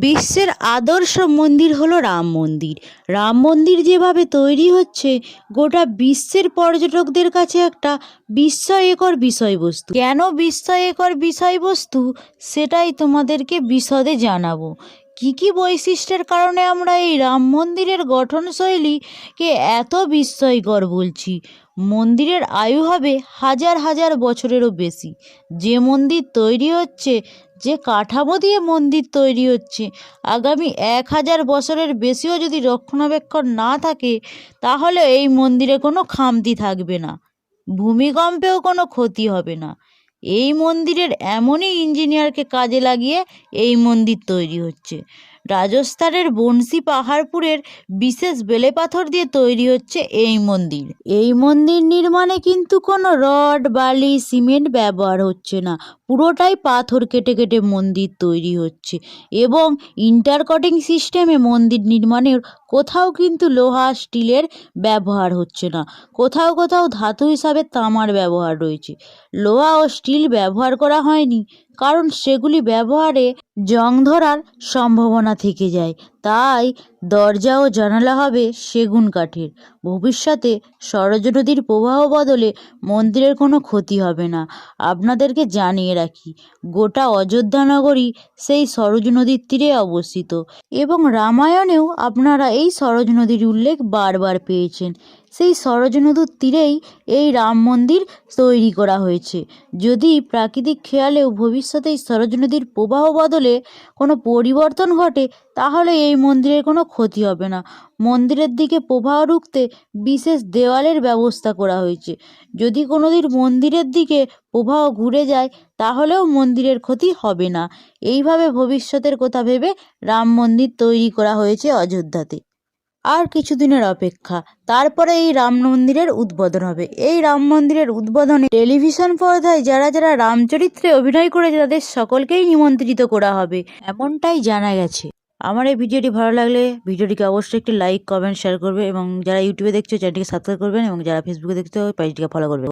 বিশ্বের আদর্শ মন্দির হলো রাম মন্দির। রাম মন্দির যেভাবে তৈরি হচ্ছে, গোটা বিশ্বের পর্যটকদের কাছে একটা বিস্ময়কর বিষয়বস্তু। কেন বিস্ময়কর বিষয়বস্তু? সেটাই তোমাদেরকে বিশদে জানাব। কী কী বৈশিষ্ট্যের কারণে আমরা এই রাম মন্দিরের গঠনশৈলীকে এত বিস্ময়কর বলছি? মন্দিরের আয়ু হবে হাজার হাজার বছরেরও বেশি। যে মন্দির তৈরি হচ্ছে, যে কাঠামো দিয়ে মন্দির তৈরি হচ্ছে, আগামী এক হাজার বছরের বেশিও যদি রক্ষণাবেক্ষণ না থাকে, তাহলে এই মন্দিরে কোনো খামতি থাকবে না। ভূমিকম্পেও কোনো ক্ষতি হবে না। এই মন্দিরের এমনই ইঞ্জিনিয়ারকে কাজে লাগিয়ে এই মন্দির তৈরি হচ্ছে। রাজস্থানের বনশী পাহাড়পুরের বিশেষ বেলে পাথর দিয়ে তৈরি হচ্ছে এই মন্দির। এই মন্দির নির্মাণে কিন্তু কোনো রড, বালি, সিমেন্ট ব্যবহার হচ্ছে না। পুরোটাই পাথর কেটে কেটে মন্দির তৈরি হচ্ছে এবং ইন্টারকটিং সিস্টেমে মন্দির নির্মাণের কোথাও কিন্তু লোহা, স্টিলের ব্যবহার হচ্ছে না। কোথাও কোথাও ধাতু হিসাবে তামার ব্যবহার রয়েছে। লোহা ও স্টিল ব্যবহার করা হয়নি কারণ সেগুলি ব্যবহারে জং ধরার সম্ভাবনা থেকে যায়। তাই দরজা ও জানালা হবে সেগুন কাঠের। ভবিষ্যতে সরজ নদীর প্রবাহ বদলে মন্দিরের কোনো ক্ষতি হবে না। আপনাদেরকে জানিয়ে রাখি, গোটা অযোধ্যা নগরী সেই সরজ নদীর তীরে অবস্থিত এবং রামায়ণেও আপনারা এই সরজ নদীর উল্লেখ বারবার পেয়েছেন। সেই সরজ নদীর তীরেই এই রাম মন্দির তৈরি করা হয়েছে। যদি প্রাকৃতিক খেয়ালেও ভবিষ্যতে এই সরজ নদীর প্রবাহ বদলে কোনো পরিবর্তন ঘটে, তাহলে এই মন্দিরের কোনো ক্ষতি হবে না। মন্দিরের দিকে প্রবাহ রুখতে বিশেষ দেওয়ালের ব্যবস্থা করা হয়েছে। যদি কোনো দিন মন্দিরের দিকে প্রবাহ ঘুরে যায়, তাহলেও মন্দিরের ক্ষতি হবে না। এইভাবে ভবিষ্যতের কথা ভেবে রাম মন্দির তৈরি করা হয়েছে অযোধ্যাতে। আর কিছুদিনের অপেক্ষা, তারপরে এই রাম মন্দিরের উদ্বোধন হবে। এই রাম মন্দিরের উদ্বোধনে টেলিভিশন পর্দায় যারা যারা রামচরিত্রে অভিনয় করেছে, তাদের সকলকেই নিমন্ত্রিত করা হবে, এমনটাই জানা গেছে। আমার এই ভিডিওটি ভালো লাগলে ভিডিওটিকে অবশ্যই একটি লাইক কমেন্ট শেয়ার করবে এবং যারা ইউটিউবে দেখছ চ্যানেলটিকে সাবস্ক্রাইব করবেন এবং যারা ফেসবুকে দেখছ পেজটিকে ফলো করবেন।